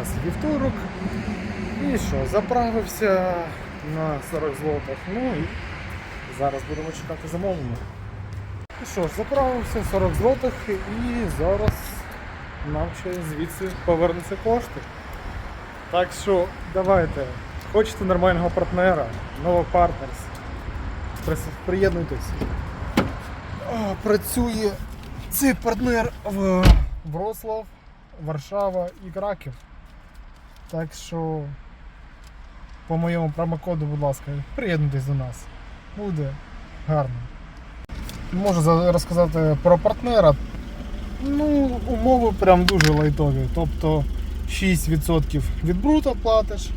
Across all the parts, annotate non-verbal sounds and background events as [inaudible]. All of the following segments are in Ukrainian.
нас вівторок. І що, заправився на 40 злотих. Ну і зараз будемо чекати замовлення. І що ж, заправився 40 злотих і зараз нам ще звідси повернуться кошти. Так що давайте, хочете нормального партнера, нового партнерс. Приєднуйтесь. Працює цей партнер в Вроцлав, Варшава і Краків. Так що по моєму промокоду, будь ласка, приєднуйтесь до нас. Буде гарно. Можу розказати про партнера. Ну, умови прям дуже лайтові. Тобто 6% від брута платиш,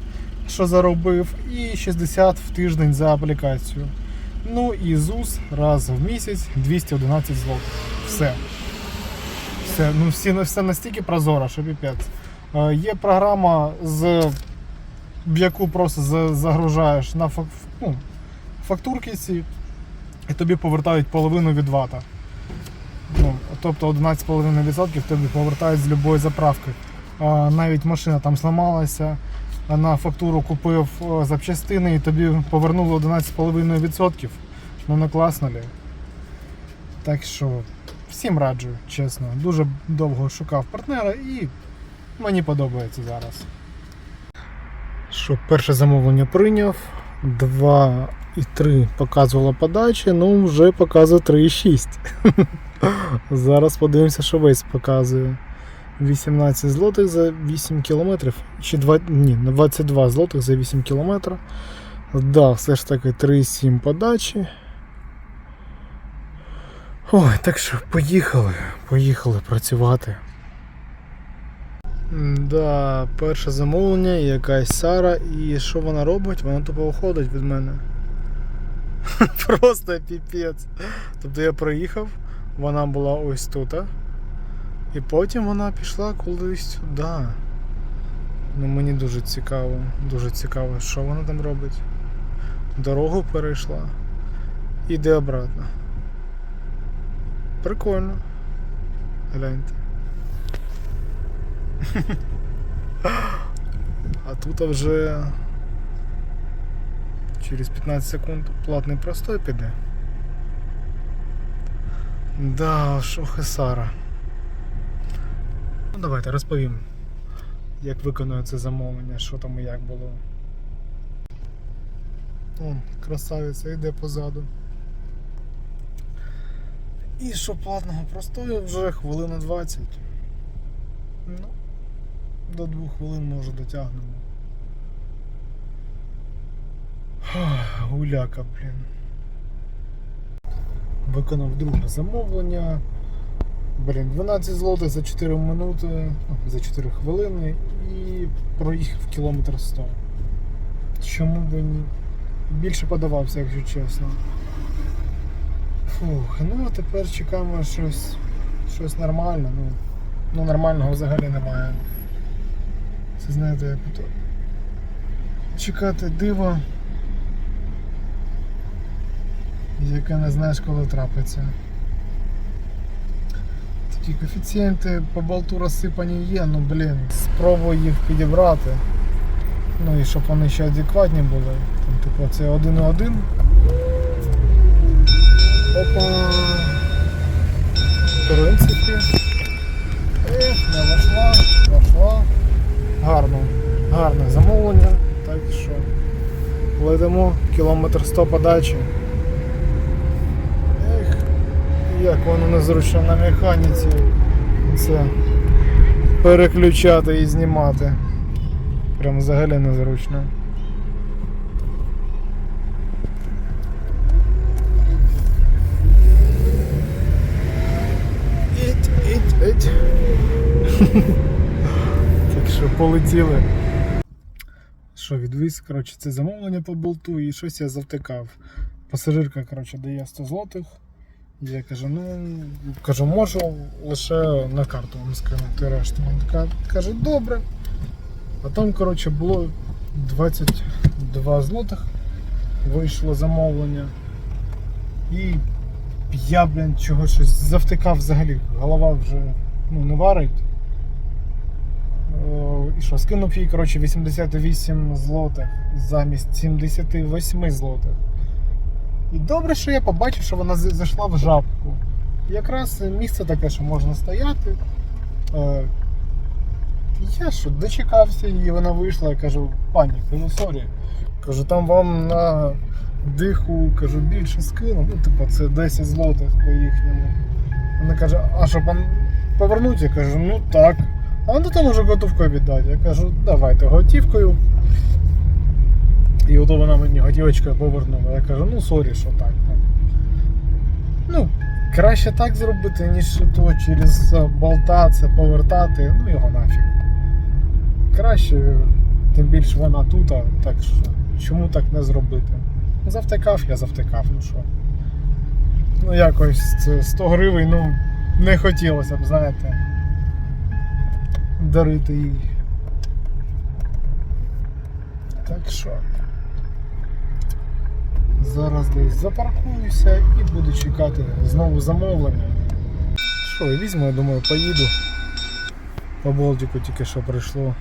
що заробив, і 60 в тиждень за аплікацію. Ну і ЗУС раз в місяць 211 злотих. Все. Все, ну всі, все настільки прозоро, що піпець. Е, Є програма, з, в яку просто загружаєш на ну, фактурки ці, і тобі повертають половину від вата. Ну, тобто 11,5% тобі повертають з будь-якої заправки. А, навіть машина там зламалася, на фактуру купив е, запчастини і тобі повернули 11,5%. Ну не класно ли? Так що всім раджу, чесно. Дуже довго шукав партнера і мені подобається зараз. Що перше замовлення прийняв, 2,3 показувала подачі, ну вже показує 3,6. [laughs] Зараз подивимося, що весь показує. 18 злотих за 8 кілометрів. Чи 2, ні, 22 злотих за 8 кілометрів. Да, все ж таки 3,7 подачі. Ой, так що поїхали, поїхали працювати. Да, перше замовлення, якась Сара, і що вона робить? Вона тупо уходить від мене. [laughs] Просто піпець. Тобто я приїхав, вона була ось тут. І потім вона пішла кудись сюди. Ну мені дуже цікаво, дуже цікаво, що вона там робить. Дорогу перейшла. Іде обратно. Прикольно. Гляньте. [laughs] А тут вже через 15 секунд платний простой піде. Да, що Хесара. Ну давайте розповім, як виконую це замовлення, що там і як було. О, красавиця йде позаду. І що платного простою вже хвилина 20. Ну, до двох хвилин може дотягнемо. Гуляка, блін. Виконав друге замовлення. Блін, 12 злотих за 4 минути, ну, за 4 хвилини і проїхав кілометр 100. Чому би ні? Більше подавався, якщо чесно. Фух, ну а тепер чекаємо щось, щось нормальне. Ну, ну нормального взагалі немає. Це знаєте, як то чекати диво, яке не знаєш коли трапиться. Такі коефіцієнти по болту розсипані є, ну блін, спробую їх підібрати. Ну і щоб вони ще адекватні були. Там, типу, це 1,1. Опа. В принципі. Ех, не вошла, вошла. Гарно, гарне замовлення. Так що летимо кілометр 100 подачі. Ех, як воно незручно на механіці. Це переключати і знімати. Прям взагалі незручно. Іть, іть, іть. [laughs] Так що полетіли. Що, відвіз, коротше, це замовлення по болту і щось я завтикав. Пасажирка, коротше, дає 100 злотих. Я кажу, ну кажу, можу лише на карту вам скинути решту. Вона каже, добре. А там, коротше, було 22 злотих. Вийшло замовлення. І я, блін, чого щось завтикав взагалі. Голова вже ну, не варить. І що, скинув їй, коротше, 88 злотих замість 78 злотих. І добре, що я побачив, що вона зайшла в жабку. Якраз місце таке, що можна стояти. Е, Я що, дочекався її, вона вийшла, я кажу, пані, кажу, сорі. Кажу, там вам на диху, кажу, більше скину. Ну, типу, це 10 злотих по їхньому. Вона каже, а що пан повернути? Я кажу, ну так. А вона там уже готовкою віддати. Я кажу, давайте готівкою. І ото вона мені готівочкою повернула. Я кажу, ну сорі, що так. Ну, ну краще так зробити, ніж то через болта це повертати. Ну його нафіг. Краще, тим більше вона тут, а так що чому так не зробити? Завтикав, я завтикав, ну що. Ну якось це 100 гривень, ну не хотілося б, знаєте, дарити їй. Так що. Зараз десь запаркуюся і буду чекати знову замовлення. Що, візьму, я думаю, поїду. По Болтику тільки що прийшло.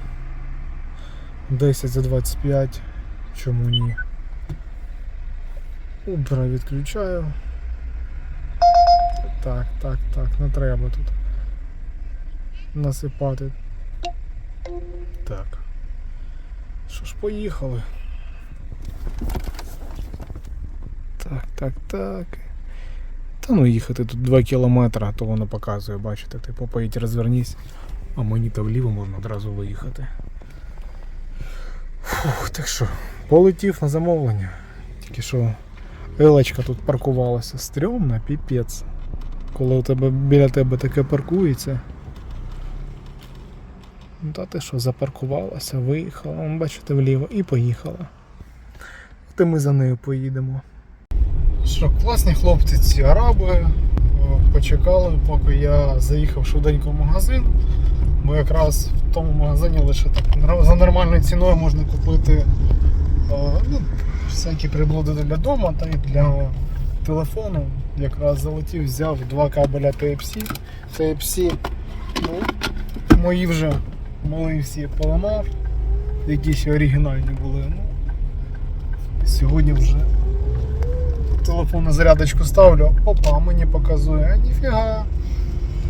10 за 25. Чому ні? Убра відключаю. Так, так, так, не треба тут насипати. Так. Що ж, поїхали. Так, так, так. Та ну їхати тут 2 кілометри, то воно показує, бачите, типу поїдь розвернись, а мені то вліво можна одразу виїхати. Фух, так що, полетів на замовлення. Тільки що Елочка тут паркувалася. Стрьомна, піпець. Коли у тебе біля тебе таке паркується. Та ти що, запаркувалася, виїхала, бачите, вліво і поїхала. І ми за нею поїдемо. Що, класні хлопці ці араби. Почекали, поки я заїхав швиденько в магазин. Бо якраз в тому магазині лише так за нормальною ціною можна купити ну, всякі приблуди для дому та й для телефону. Якраз залетів, взяв два кабеля Type-C. Type-C ну, мої вже мали всі поламав, якісь оригінальні були. Ну, сьогодні вже телефон на зарядочку ставлю, опа, мені показує, а ніфіга.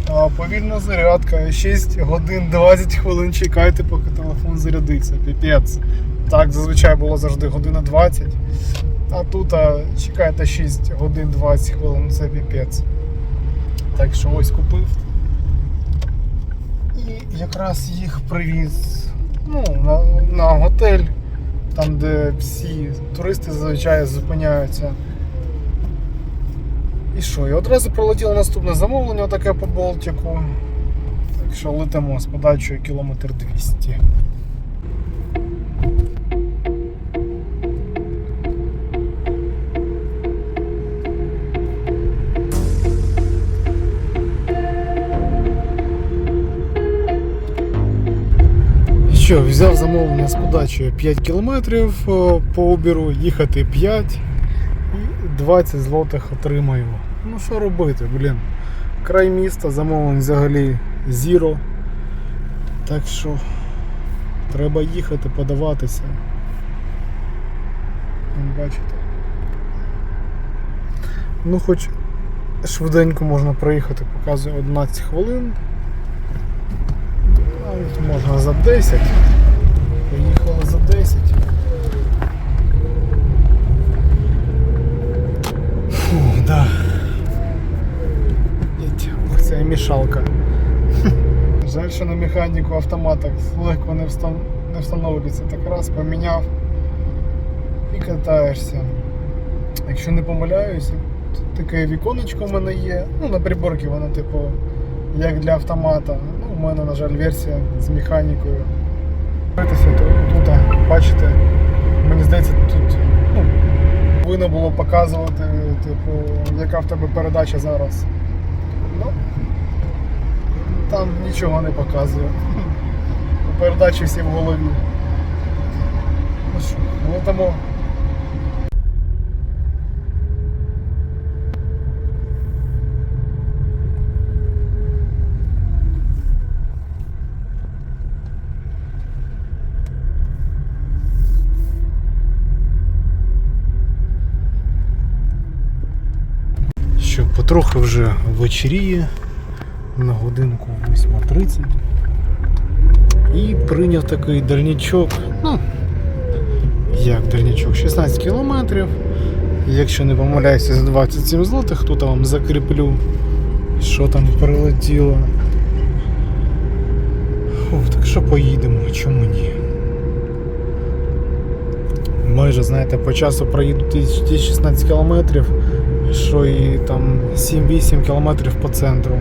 А, повільна зарядка, 6 годин 20 хвилин чекайте, поки телефон зарядиться. Піпець. Так, зазвичай було завжди година 20. А тут а, чекайте 6 годин 20 хвилин, це піпець. Так що ось купив. І якраз їх привіз ну, на, на готель, там де всі туристи зазвичай зупиняються. І що? І одразу прилетіло наступне замовлення таке по Болтику. Так що летимо з подачею кілометр 200. Що, взяв замовлення з подачею 5 кілометрів по обіру, їхати 5 і 20 злотих отримаю. Ну що робити, блін. Край міста, замовлень взагалі зіро. Так що треба їхати, подаватися. Бачите. Ну хоч швиденько можна проїхати, показує 11 хвилин. Навіть можна за 10. Поїхали за 10. Фу, да. Ох, і мішалка. Жаль, що на механіку автомата легко не, встан... не встановлюється. Так раз поміняв і катаєшся. Якщо не помиляюся, таке віконечко в мене є. Ну, на приборці воно, типу, як для автомата. У мене, на жаль, версія з механікою. Дивитися тут, тут, бачите, мені здається, тут ну, повинно було показувати, типу, яка в тебе передача зараз. Ну, там нічого не показує. Передачі всі в голові. Ну що, летимо. Трохи вже вечеріє на годинку 8.30. І прийняв такий дальнічок. Ну, як дальнічок? 16 кілометрів. Якщо не помиляюся, за 27 злотих, я вам закріплю, що там прилетіло. Фу, так що поїдемо, чому ні? Майже, знаєте, по часу проїду ті ті 16 кілометрів, що і там 7-8 кілометрів по центру.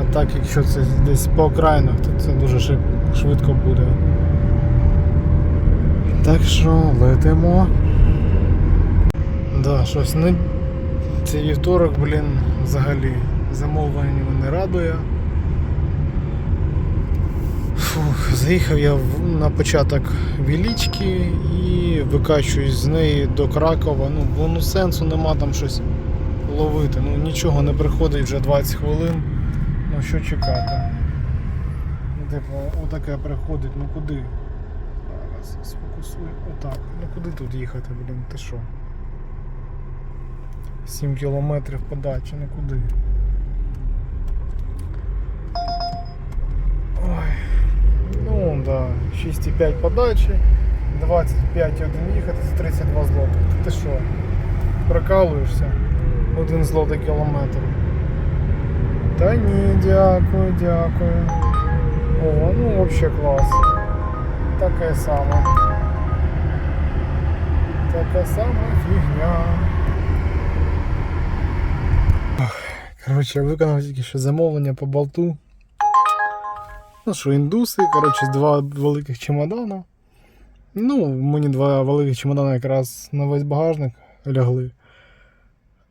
А так, якщо це десь по окраїнах, то це дуже швидко буде. Так що летимо. Да, щось не. Цей вівторок, блін, взагалі замовлення не радує. Фух, заїхав я на початок Вілічки і викачуюсь з неї до Кракова. Ну, бо ну сенсу нема там щось ловити. Ну нічого не приходить вже 20 хвилин. Ну що чекати? Ну, типу, отаке приходить, ну куди? Зараз сфокусуй. Отак. Ну куди тут їхати, блін, ти що? 7 кілометрів подачі, ну куди? Ой. Ну да, 6,5 подачі, 25,1 їхати за 32 злотих. Ти що? Прикалуєшся? Один злотий кілометр. Та ні, дякую, дякую. О, ну взагалі клас. Таке саме. Така сама фігня. Коротше, я виконав тільки що замовлення по болту. Ну що, індуси, коротше, два великих чемодана. Ну, мені два великих чемодана якраз на весь багажник лягли.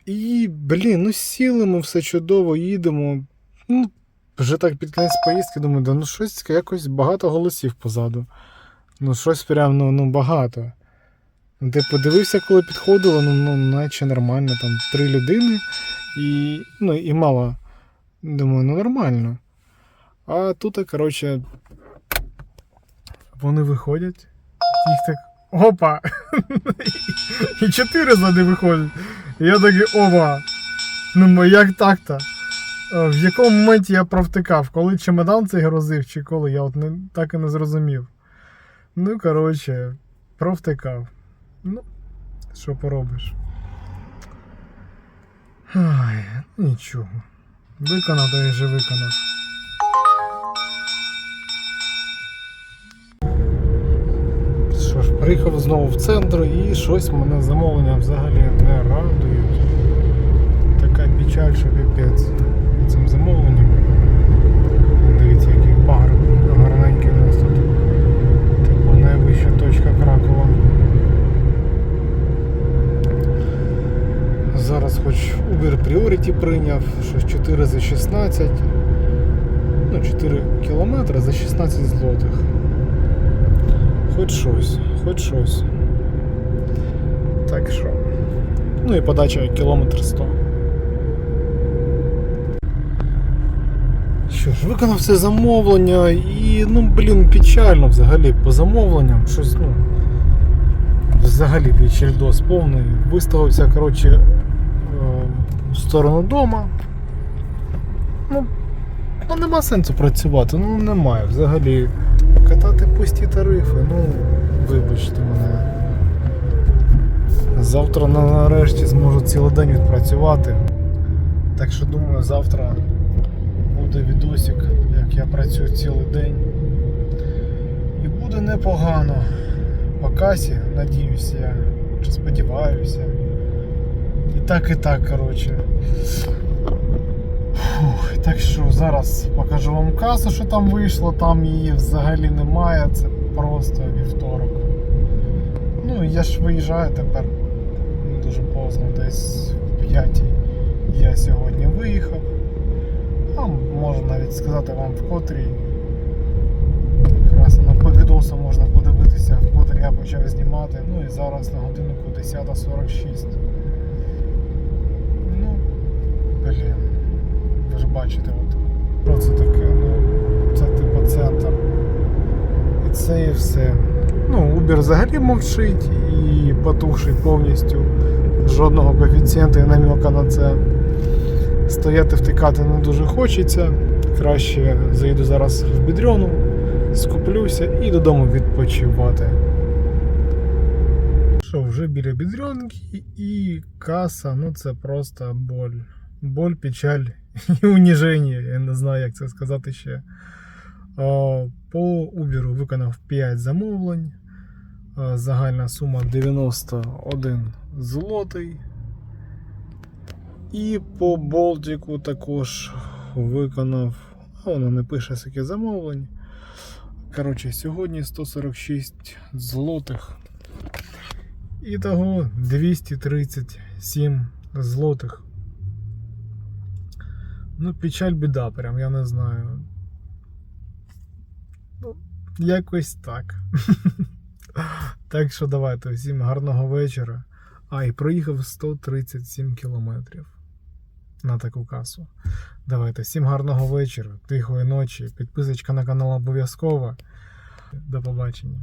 І, блін, ну сіли ми все чудово, їдемо. Ну, вже так під кінець поїздки думаю, да ну щось якось багато голосів позаду. Ну, щось прям ну, ну багато. Ну, Ти подивився, коли підходило, ну, ну наче нормально, там три людини і, ну, і мало. Думаю, ну нормально. А тут, коротше, вони виходять. Їх так. Опа! І чотири ззади виходять. Я такий опа. Ну як так-то? Е, В якому моменті я провтикав? Коли чемодан цей грозив, чи коли? Я от не, так і не зрозумів. Ну, коротше, провтикав. Ну, що поробиш? Ай, нічого. Виконав, то я вже виконав. Приїхав знову в центр і щось мене замовлення взагалі не радують. Така печаль, що піпець цим замовленням. Дивіться, який пагорб гарненький у нас тут. Типу найвища точка Кракова. Зараз хоч Uber Priority прийняв, щось 4 за 16. Ну, 4 кілометри за 16 злотих. Хоч щось, хоч щось. Так що. Ну і подача кілометр 100. Що ж, виконав це замовлення і, ну, блін, печально взагалі по замовленням. Щось, ну. Взагалі печальдос повний. Виставився, коротше, е, в сторону дома. Ну, ну нема сенсу працювати, ну немає. Взагалі катати пусті тарифи, ну вибачте мене. Завтра нарешті зможу цілий день відпрацювати. Так що думаю, завтра буде відосик, як я працюю цілий день. І буде непогано. По касі, надіюся, я, чи сподіваюся. І так, і так, коротше. Так що зараз покажу вам касу, що там вийшло, там її взагалі немає, це просто вівторок. Ну я ж виїжджаю тепер дуже поздно, десь в 5 я сьогодні виїхав. А можу навіть сказати вам в котрій. Якраз на по відосу можна подивитися, в котрій я почав знімати. Ну і зараз на годиннику 10.46. Ну, блін. Ви ж бачите, от, що це таке, ну, це типу центр. Це і все. Ну, Uber взагалі мовчить і потухший повністю. Жодного коефіцієнта і наміка на це. Стояти втикати не дуже хочеться. Краще заїду зараз в бідрьону, скуплюся і додому відпочивати. Що, вже біля бідрьонки і каса, ну це просто боль. Боль, печаль [laughs] і уніження. Я не знаю, як це сказати ще. По Uber виконав 5 замовлень. Загальна сума 91 злотий. І по Болтику також виконав. А воно не пише скільки замовлень. Коротше, сьогодні 146 злотих. І того 237 злотих. Ну, печаль біда, прям, я не знаю. Ну, якось так. [laughs] так що давайте всім гарного вечора. А, і проїхав 137 кілометрів на таку касу. Давайте, всім гарного вечора, тихої ночі. Підписочка на канал обов'язково. До побачення.